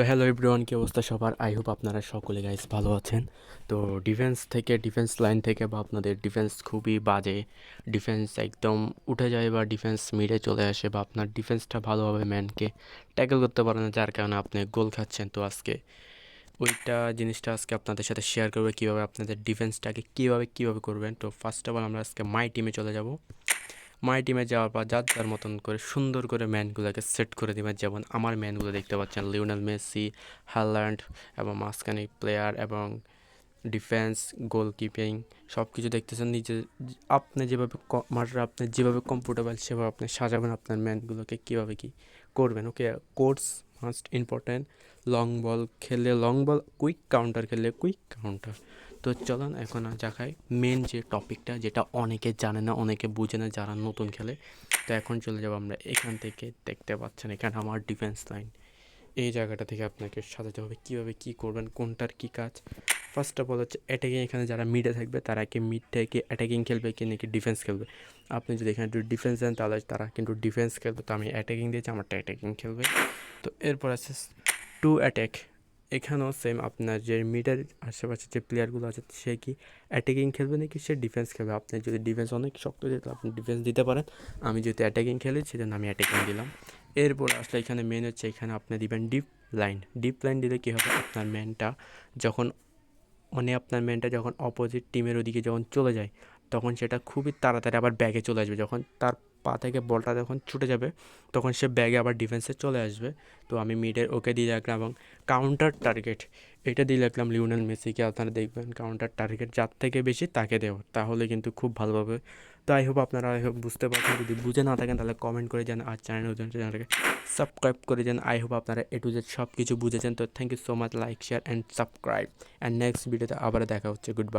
তো hello everyone কি অবস্থা সবার? আই হোপ আপনারা সকলে গাইস ভালো আছেন। তো ডিফেন্স থেকে ডিফেন্স লাইন থেকে বা আপনাদের ডিফেন্স খুবই বাজে। ডিফেন্স একদম উঠে যায় বা ডিফেন্স মিডে চলে আসে বা আপনার ডিফেন্সটা ভালোভাবে ম্যানকে ট্যাকেল করতে পারে না, যার কারণে আপনি গোল খাচ্ছেন। তো আজকে ওইটা জিনিসটা আজকে আপনাদের সাথে শেয়ার করবে, কীভাবে আপনাদের ডিফেন্সটাকে কীভাবে কীভাবে করবেন। তো ফার্স্ট অফ অল আমরা আজকে মাই টিমে চলে যাব। মাই টিমে যাওয়ার পর যার যার মতন করে সুন্দর করে ম্যানগুলোকে সেট করে দেবেন যেমন আমার ম্যানগুলো দেখতে পাচ্ছেন, লিওনেল মেসি হ্যালান্ড এবং মাঝখানে প্লেয়ার এবং ডিফেন্স, গোলকিপিং সব কিছু দেখতেছেন। নিজে আপনি যেভাবে মাঠে আপনি যেভাবে কমফোর্টেবল সেভাবে আপনি সাজাবেন আপনার ম্যানগুলোকে কীভাবে কী করবেন? Okay, course must important long ball খেললে লং বল, কুইক কাউন্টার খেললে কুইক কাউন্টার। তো চলুন এখন দেখাই মেন যে টপিকটা যেটা অনেকে জানে না, অনেকে বুঝে না যারা নতুন খেলে, তো এখন চলে যাব আমরা এখান থেকে। দেখতে পাচ্ছেন এখানে আমার ডিফেন্স লাইন এই জায়গাটা থেকে আপনাকে সাজাতে হবে, কীভাবে কী করবেন, কোনটার কী কাজ। ফার্স্ট অফ অল হচ্ছে অ্যাটাকিং এখানে যারা মিডে থাকবে, তারা কি মিড থেকে অ্যাটাকিং খেলবে কি নাকি ডিফেন্স খেলবে? আপনি যদি এখানে একটু ডিফেন্স দেন, তাহলে তারা কিন্তু ডিফেন্স খেলবে। তো আমি অ্যাটাকিং দিয়েছি, আমারটা অ্যাটাকিং খেলবে। তো এরপর আছে টু অ্যাটাক এখানেও সেম আপনার যে মিডের আশেপাশে যে প্লেয়ারগুলো আছে, সে কি অ্যাটাকিং খেলবে নাকি সে ডিফেন্স খেলবে? আপনি যদি ডিফেন্স অনেক শক্ত দিতে আপনি ডিফেন্স দিতে পারেন। আমি যেহেতু অ্যাটাকিং খেলি, সেজন্য আমি অ্যাটাকিং দিলাম। এরপর আসলে এখানে মেন হচ্ছে এখানে আপনি দিবেন ডিপ লাইন ডিপ লাইন দিলে কী হবে? আপনার ম্যানটা যখন মানে আপনার ম্যানটা যখন অপোজিট টিমের ওদিকে যখন চলে যায় তখন সেটা খুবই তাড়াতাড়ি আবার ব্যাগে চলে আসবে। যখন তার পা থেকে বলটা যখন ছুটে যাবে, তখন সে ব্যাগে আবার ডিফেন্সে চলে আসবে। তো আমি মিডের ওকে দিয়ে রাখলাম এবং কাউন্টার টার্গেট এটা দিয়ে রাখলাম লিওনেল মেসিকে। আপনারা দেখবেন কাউন্টার টার্গেট যার থেকে বেশি তাকে দেওয়া। তাহলে কিন্তু খুব ভালোভাবে। তো আই হোপ আপনারা আই হোপ বুঝতে পারছেন। যদি বুঝে না থাকেন তাহলে কমেন্ট করে যান আর চ্যানেল চ্যানেলটাকে সাবস্ক্রাইব করে যান আই হোপ আপনারা এ টু জেড সব কিছু বুঝেছেন। তো thank you so much like share and subscribe and next ভিডিওতে আবার দেখা হচ্ছে। Good bye